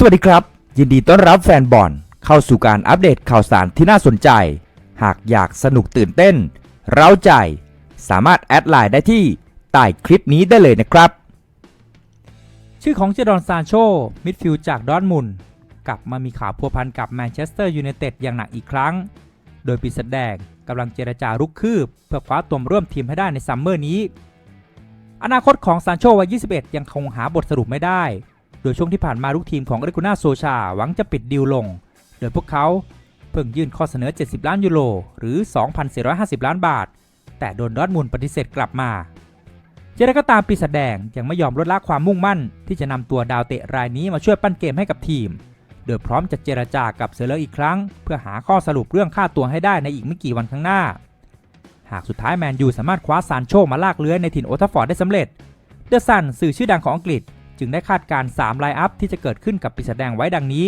สวัสดีครับ ยินดีต้อนรับแฟนบอลเข้าสู่การอัปเดตข่าวสารที่น่าสนใจ หากอยากสนุกตื่นเต้น เร้าใจ สามารถแอดไลน์ได้ที่ใต้คลิปนี้ได้เลยนะครับ ชื่อของเจดอนซานโชมิดฟิลด์จากดอร์ทมุนกลับมามีข่าวพัวพันกับแมนเชสเตอร์ยูไนเต็ดอย่างหนักอีกครั้ง โดยปีศาจแดงกำลังเจรจารุกคืบ เพื่อคว้าตัวมาร่วมทีมให้ได้ในซัมเมอร์นี้ อนาคตของซานโชวัย 21 ยังคงหาบทสรุปไม่ได้ โดยช่วงที่ผ่านมาลูกทีมของเรกูน่าโซชาหวังจะปิดดีลลง โดยพวกเขาเพิ่งยื่นข้อเสนอ 70 ล้านยูโรหรือ 2,450 ล้านบาท แต่โดนดอทมุนด์ปฏิเสธกลับมาเจรก็ตามปีศาจแดงยังไม่ยอมลดละความมุ่งมั่น ที่จะนำตัวดาวเตะรายนี้มาช่วยปั้นเกมให้กับทีม โดยพร้อมจะเจรจากับเซเลอร์อีกครั้ง เพื่อหาข้อสรุปเรื่องค่าตัวให้ได้ในอีกไม่กี่วันข้างหน้า หากสุดท้ายแมนยูสามารถคว้าซานโชมาลากเลื้อยในถิ่นโอทัฟฟอร์ดได้สำเร็จ เดอะซันสื่อชื่อดังของอังกฤษ จึงได้คาดการณ์3ไลน์อัพที่จะเกิดขึ้นกับปีศาจแดงไว้ดังนี้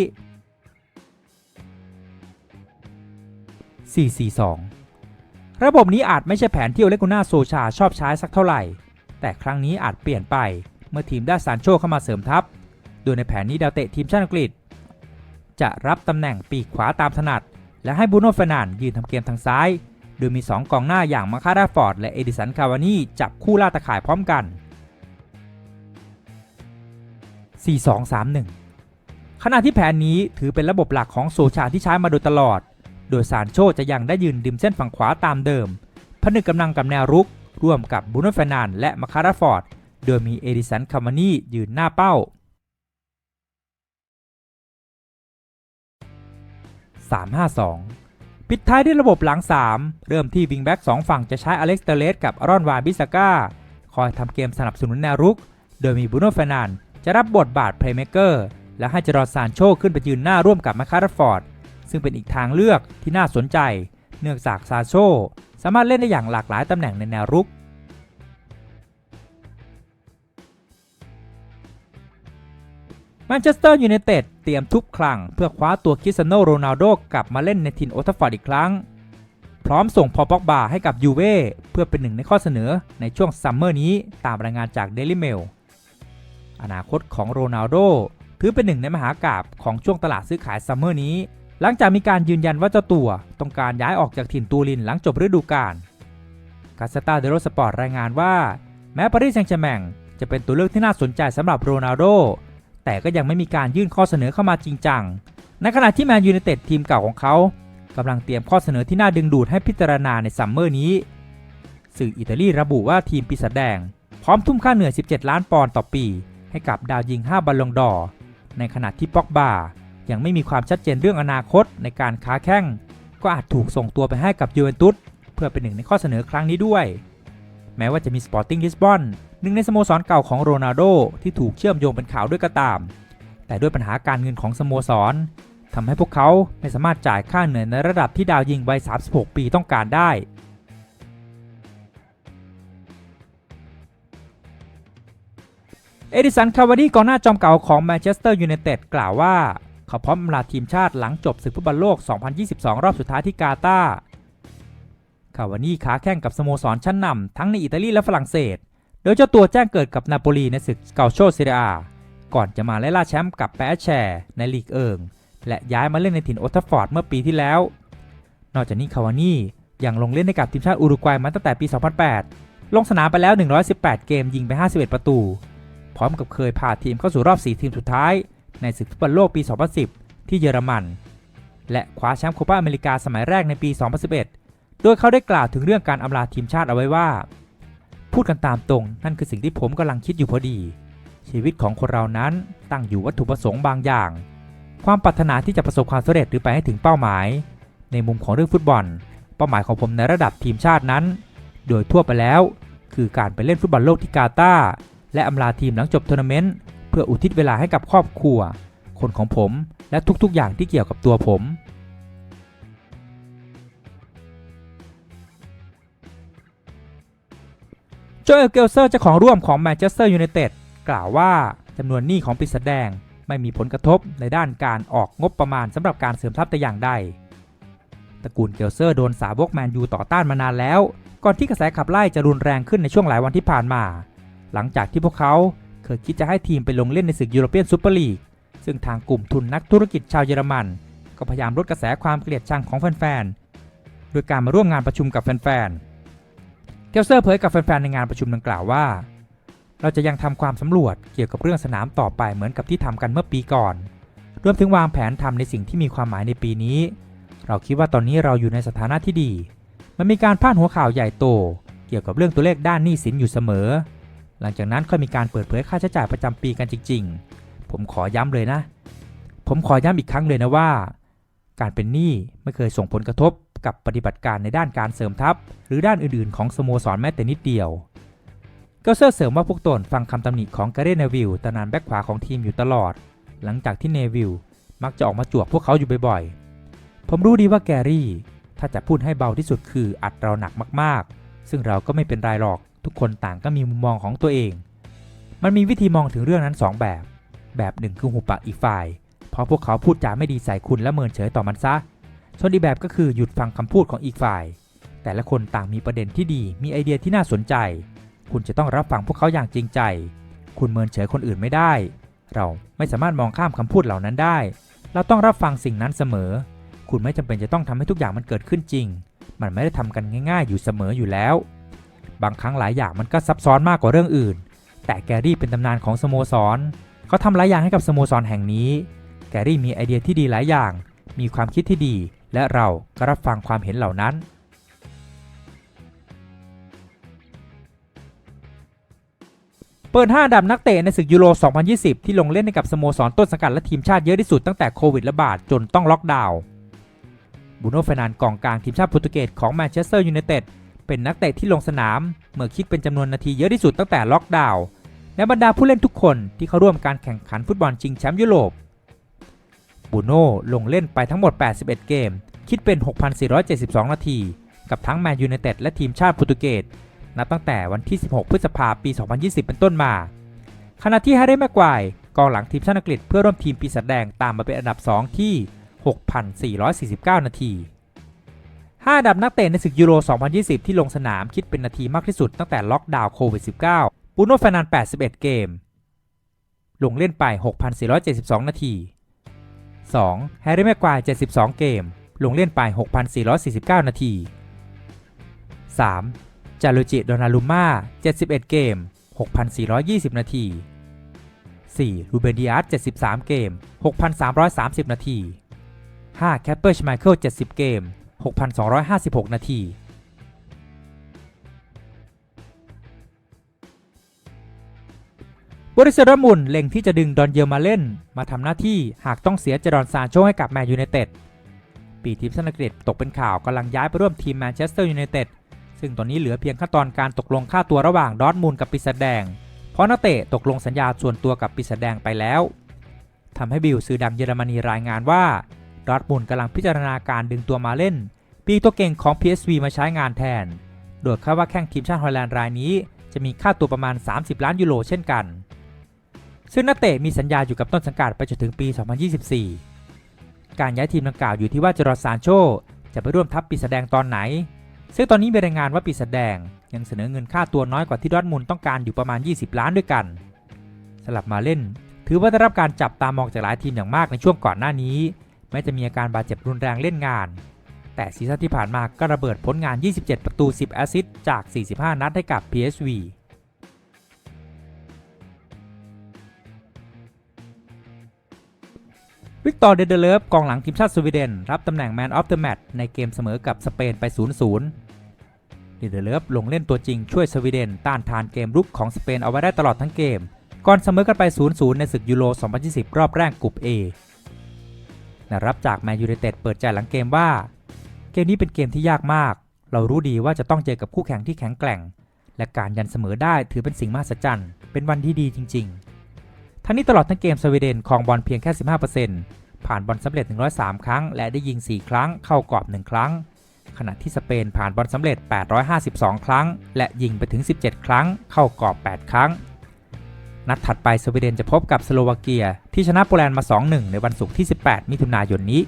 442 ระบบนี้อาจไม่ใช่แผนที่โอเลกุน่าโซชาชอบใช้สักเท่าไหร่ แต่ครั้งนี้อาจเปลี่ยนไปเมื่อทีมได้ซานโชเข้ามาเสริมทัพ โดยในแผนนี้ดาวเตะทีมชาติอังกฤษ จะรับตำแหน่งปีกขวาตามถนัด และให้บูโน่เฟนันด์ยืนทำเกมทางซ้าย โดยมี 2 กองหน้าอย่างมาคาราฟอร์ด และเอดิสันคาวานีจับคู่ล่าตะข่ายพร้อมกัน 4-2-3-1 ขณะที่แผนนี้ถือเป็นระบบหลักของโซชาที่ใช้มาโดยตลอด โดยซานโชจะยังได้ยืนริมเส้นฝั่งขวาตามเดิม ผนึกกำลังกับแนวรุก ร่วมกับบรูโนเฟนันและมาคาราฟอร์ด โดยมีเอดิสันคาวานียืนหน้าเป้า 352 ปิดท้ายด้วยระบบหลัง 3 เริ่มที่วิงแบ็ก2ฝั่งจะใช้อเล็กซ์เตเลสกับอารอนวานบิสก้าคอยทำเกมสนับสนุนแนวรุก โดยมีบรูโนเฟนัน จะรับบทบาทเพลย์เมเกอร์และให้เจรอร์ซานโชขึ้นไปยืนหน้าร่วมกับมาคาร์ฟอร์ด ซึ่งเป็นอีกทางเลือกที่น่าสนใจ เนื่องจากซานโชสามารถเล่นได้อย่างหลากหลายตำแหน่งในแนวรุก แมนเชสเตอร์ยูไนเต็ดเตรียมทุบคลังเพื่อคว้าตัวคริสเตียโนโรนัลโดกลับมาเล่นในทินโอทัฟฟอร์ดอีกครั้ง พร้อมส่งพอป็อกบาให้กับยูเว่เพื่อเป็นหนึ่งในข้อเสนอในช่วงซัมเมอร์นี้ตามรายงานจากเดลิเมล อนาคตของโรนัลโดถือเป็นหนึ่งในมหากราบของช่วงตลาดซื้อขายซัมเมอร์นี้ หลังจากมีการยืนยันว่าเจ้าตัวต้องการย้ายออกจากถิ่นตูรินหลังจบฤดูกาลกาซตาเดโรสปอร์ตรายงานว่า แม้ปารีสแซงต์แชร์แมงจะเป็นตัวเลือกที่น่าสนใจสำหรับโรนัลโดแต่ก็ยังไม่มีการยื่นข้อเสนอเข้ามาจริงจัง ในขณะที่แมนยูไนเต็ดทีมเก่าของเขากำลังเตรียมข้อเสนอที่น่าดึงดูดให้พิจารณาในซัมเมอร์นี้ สื่ออิตาลีระบุว่าทีมปีศาจแดง พร้อมทุ่มค่าเหนื่อย 17 ล้านปอนด์ต่อปี ให้กับดาวยิง 5 บอลลงดอในขณะที่ป็อกบายังไม่มีความชัดเจนเรื่องอนาคตในการค้าแข้ง ก็อาจถูกส่งตัวไปให้กับยูเวนตุสเพื่อเป็นหนึ่งในข้อเสนอครั้งนี้ด้วย แม้ว่าจะมีสปอร์ติ้งลิสบอนหนึ่งในสโมสรเก่าของโรนัลโดที่ถูกเชื่อมโยงเป็นข่าวด้วยก็ตาม แต่ด้วยปัญหาการเงินของสโมสรทำให้พวกเขาไม่สามารถจ่ายค่าเหนื่อยในระดับที่ดาวยิงวัย 36 ปีต้องการได้ เอดิสัน คาวานีกองหน้าจอมเก่าของแมนเชสเตอร์ยูไนเต็ดกล่าวว่า เขาพร้อมอำลาทีมชาติหลังจบศึกฟุตบอลโลก 2022 รอบสุดท้ายที่กาตาร์คาวานีค้าแข่งกับสโมสรชั้นนำทั้งในอิตาลีและฝรั่งเศส โดยเจ้าตัวแจ้งเกิดกับนาโปลีในศึกเกาโชเซเรียก่อนจะมาไล่ล่าแชมป์กับแปแชร์ในลีกเอิง และย้ายมาเล่นในถิ่นโอทัฟฟอร์ดเมื่อปีที่แล้ว นอกจากนี้คาวานี่ยังลงเล่นให้กับทีมชาติอุรุกวัยมาตั้งแต่ปี 2008 ลงสนามไปแล้ว 118 เกมยิงไป 51 ประตู ร้อมกับเคยพาทีมเข้าสู่รอบ 4 ทีมสุดท้าย ในศึกฟุตบอลโลกปี 2010 ที่เยอรมัน และคว้าแชมป์โคปาอเมริกาสมัยแรกในปี 2011 โดยเขาได้กล่าวถึงเรื่องการอำลาทีมชาติเอาไว้ว่า พูดกันตามตรง นั่นคือสิ่งที่ผมกำลังคิดอยู่พอดี ชีวิตของคนเรานั้นตั้งอยู่วัตถุประสงค์บางอย่าง ความปรารถนาที่จะประสบความสำเร็จหรือไปให้ถึงเป้าหมาย ในมุมของเรื่องฟุตบอล เป้าหมายของผมในระดับทีมชาตินั้น โดยทั่วไปแล้ว คือการไปเล่นฟุตบอลโลกที่กาตาร์ และอำลาทีมหลังจบทัวร์นาเมนต์เพื่ออุทิศเวลาให้กับครอบครัว คนของผมและทุกๆ อย่างที่เกี่ยวกับตัวผมโจเอลเกลเซอร์เจ้าของร่วมของแมนเชสเตอร์ยูไนเต็ดกล่าวว่าจำนวนหนี้ของปีศาจแดงไม่มีผลกระทบในด้านการออกงบประมาณสำหรับการเสริมทัพแต่อย่างใด ตระกูลเกลเซอร์โดนสาวกแมนยูต่อต้านมานานแล้ว ก่อนที่กระแสขับไล่จะรุนแรงขึ้นในช่วงหลายวันที่ผ่านมา หลังจากที่พวกเขาเคยคิดจะให้ทีมไปลงเล่นในศึกยูโรเปียนซูเปอร์ลีกซึ่งทางกลุ่มทุนนักธุรกิจชาวเยอรมัน ก็พยายามลดกระแสความเกลียดชังของแฟนๆโดยการมาร่วมงานประชุมกับแฟนๆเกลเซอร์เผยกับแฟนๆในงานประชุมดังกล่าวว่า เราจะยังทำความสำรวจเกี่ยวกับเรื่องสนามต่อไปเหมือนกับที่ทำกันเมื่อปีก่อนรวมถึงวางแผนทำในสิ่งที่มีความหมายในปีนี้ เราคิดว่าตอนนี้เราอยู่ในสถานะที่ดี มันมีการพาดหัวข่าวใหญ่โต เกี่ยวกับเรื่องตัวเลขด้านหนี้สินอยู่เสมอ หลังจากนั้นค่อยมีการเปิดเผยค่าใช้จ่ายประจำปีกันจริง ๆ ผมขอย้ำเลยนะ ผมขอย้ำอีกครั้งเลยนะว่า การเป็นหนี้ไม่เคยส่งผลกระทบกับปฏิบัติการในด้านการเสริมทัพ หรือด้านอื่นๆ ของสโมสรแม้แต่นิดเดียวเกลเซอร์เสริมว่าพวกตนฟังคำตำหนิของการเรนเนวิลตำนานแบ็คขวาของทีมอยู่ตลอด หลังจากที่เนวิลมักจะออกมาจวกพวกเขาอยู่บ่อยๆ ผมรู้ดีว่าแกรี่ ถ้าจะพูดให้เบาที่สุดคืออัดเราหนักมากๆ ซึ่งเราก็ไม่เป็นไรหรอก ทุกคนต่างก็มีมุมมองของตัวเอง มันมีวิธีมองถึงเรื่องนั้นสองแบบ แบบหนึ่งคือหุบปากอีกฝ่าย เพราะพวกเขาพูดจาไม่ดีใส่คุณและเมินเฉยต่อมันซะ ส่วนอีกแบบก็คือหยุดฟังคำพูดของอีกฝ่าย แต่ละคนต่างมีประเด็นที่ดี มีไอเดียที่น่าสนใจ คุณจะต้องรับฟังพวกเขาอย่างจริงใจ คุณเมินเฉยคนอื่นไม่ได้ เราไม่สามารถมองข้ามคำพูดเหล่านั้นได้ เราต้องรับฟังสิ่งนั้นเสมอ คุณไม่จำเป็นจะต้องทำให้ทุกอย่างมันเกิดขึ้นจริง มันไม่ได้ทำกันง่าย ๆ อยู่เสมออยู่แล้ว บางครั้งหลายอย่างมันก็ซับซ้อนมากกว่าเรื่องอื่น แต่แกรี่เป็นตำนานของสโมสร เขาทำหลายอย่างให้กับสโมสรแห่งนี้ แกรี่มีไอเดียที่ดีหลายอย่าง มีความคิดที่ดี และเราก็รับฟังความเห็นเหล่านั้น เปิด5อันดับนักเตะในศึกยูโร 2020 ที่ลงเล่นให้กับสโมสรต้นสังกัดและทีมชาติเยอะที่สุดตั้งแต่โควิดระบาดจนต้องล็อกดาวน์บูโนเฟนันกองกลางทีมชาติโปรตุเกสของแมนเชสเตอร์ยูไนเต็ด เป็นนักเตะที่ลงสนาม เมื่อคิดเป็นจำนวนนาทีเยอะที่สุดตั้งแต่ล็อกดาวน์และบรรดาผู้เล่นทุกคนที่เข้าร่วมการแข่งขันฟุตบอลชิงแชมป์ยุโรปบูโน่ลงเล่นไปทั้งหมด 81 เกม คิดเป็น 6,472 นาที กับทั้งแมนยูไนเต็ดและทีมชาติโปรตุเกส นับตั้งแต่วันที่ 16 พฤษภาคมปี 2020 เป็นต้นมา ขณะที่แฮร์รี่แม็กควายกองหลังทีมชาติอังกฤษเพื่อร่วมทีมปีศาจแดงตามมาเป็นอันดับ 2 ที่ 6,449 นาที 5ดับนักเตะในศึกยูโร 2020 ที่ลงสนามคิดเป็นนาทีมากที่สุดตั้งแต่ล็อกดาวน์โควิด -19 ปูโน่ฟรนัน 81 เกม ลงเล่นไป 6,472 นาที 2. แฮร์รี่แม็กควาย 72 เกม ลงเล่นไป 6,449 นาที 3. จารุจิ โดนารุม่า 71 เกม 6,420 นาที 4. รูเบนดิอาส73 เกม 6,330 นาที 5. แคปเปอร์ชไมเคิล 70 เกม 6,256 นาทีบริสดอร์มุนเล็งที่จะดึงดอนเยลมาเล่น มาทำหน้าที่หากต้องเสียเจดอนซานโชให้กับแมนยูไนเต็ด ปีทีมชาติอังกฤษตกเป็นข่าวกำลังย้ายไปร่วมทีมแมนเชสเตอร์ยูไนเต็ด ซึ่งตอนนี้เหลือเพียงขั้นตอนการตกลงค่าตัวระหว่างดอร์ทมูลกับปีศาจแดง เพราะนักเตะตกลงสัญญาส่วนตัวกับปีศาจแดงไปแล้วทำให้บิลสื่อดังเยอรมนีรายงานว่า ดอทมูลกำลังพิจารณาการดึงตัวมาเล่น ปีตัวเก่งของ PSV มาใช้งานแทน โดยคาดว่าแข้งทีมชาติฮอลแลนด์รายนี้ จะมีค่าตัวประมาณ 30 ล้านยูโรเช่นกัน ซึ่งนักเตะมีสัญญาอยู่กับต้นสังกัดไปจนถึงปี 2024 การย้ายทีมดังกล่าวอยู่ที่ว่าจรซานโชจะไปร่วมทัพปีศาจแดงตอนไหน ซึ่งตอนนี้มีรายงานว่าปีศาจแดงยังเสนอเงินค่าตัวน้อยกว่าที่ดอทมุนต้องการอยู่ประมาณ 20 ล้านด้วยกัน สลับมาเล่น ถือว่าได้รับการจับตามองจากหลายทีมอย่างมากในช่วงก่อนหน้านี้ แม้จะมีอาการบาดเจ็บรุนแรงเล่นงาน แต่ซีซั่นที่ผ่านมาก็ระเบิดผลงาน 27 ประตู 10 แอสซิสต์จาก 45 นัดให้กับ PSV วิกตอร์เดเดเลฟกองหลังทีมชาติสวีเดน รับตำแหน่ง Man of the Match ในเกมเสมอกับสเปนไป 0-0 เดเดเลฟลงเล่นตัวจริงช่วยสวีเดน ต้านทานเกมรุกของสเปนเอาไว้ได้ตลอดทั้งเกม ก่อนเสมอกันไป 0-0 ในศึกยูโร 2020 รอบแรกกลุ่ม A รับจากแมนยูไนเต็ดเปิดใจหลังเกมว่า เกมนี้เป็นเกมที่ยากมาก เรารู้ดีว่าจะต้องเจอกับคู่แข่งที่แข็งแกร่ง และการยันเสมอได้ถือเป็นสิ่งมหัศจรรย์ เป็นวันที่ดีจริง ๆ ทั้งนี้ตลอดทั้งเกมสวีเดนครองบอลเพียงแค่ 15%ผ่านบอลสำเร็จ 103 ครั้ง และได้ยิง 4 ครั้ง เข้ากรอบ 1 ครั้ง ขณะที่สเปนผ่านบอลสำเร็จ 852 ครั้ง และยิงไปถึง 17 ครั้ง เข้ากรอบ 8 ครั้ง นัดถัดไปสวีเดนจะพบกับสโลวาเกีย ที่ชนะโปแลนด์มา 2-1 ในวันศุกร์ที่ 18 มิถุนายนนี้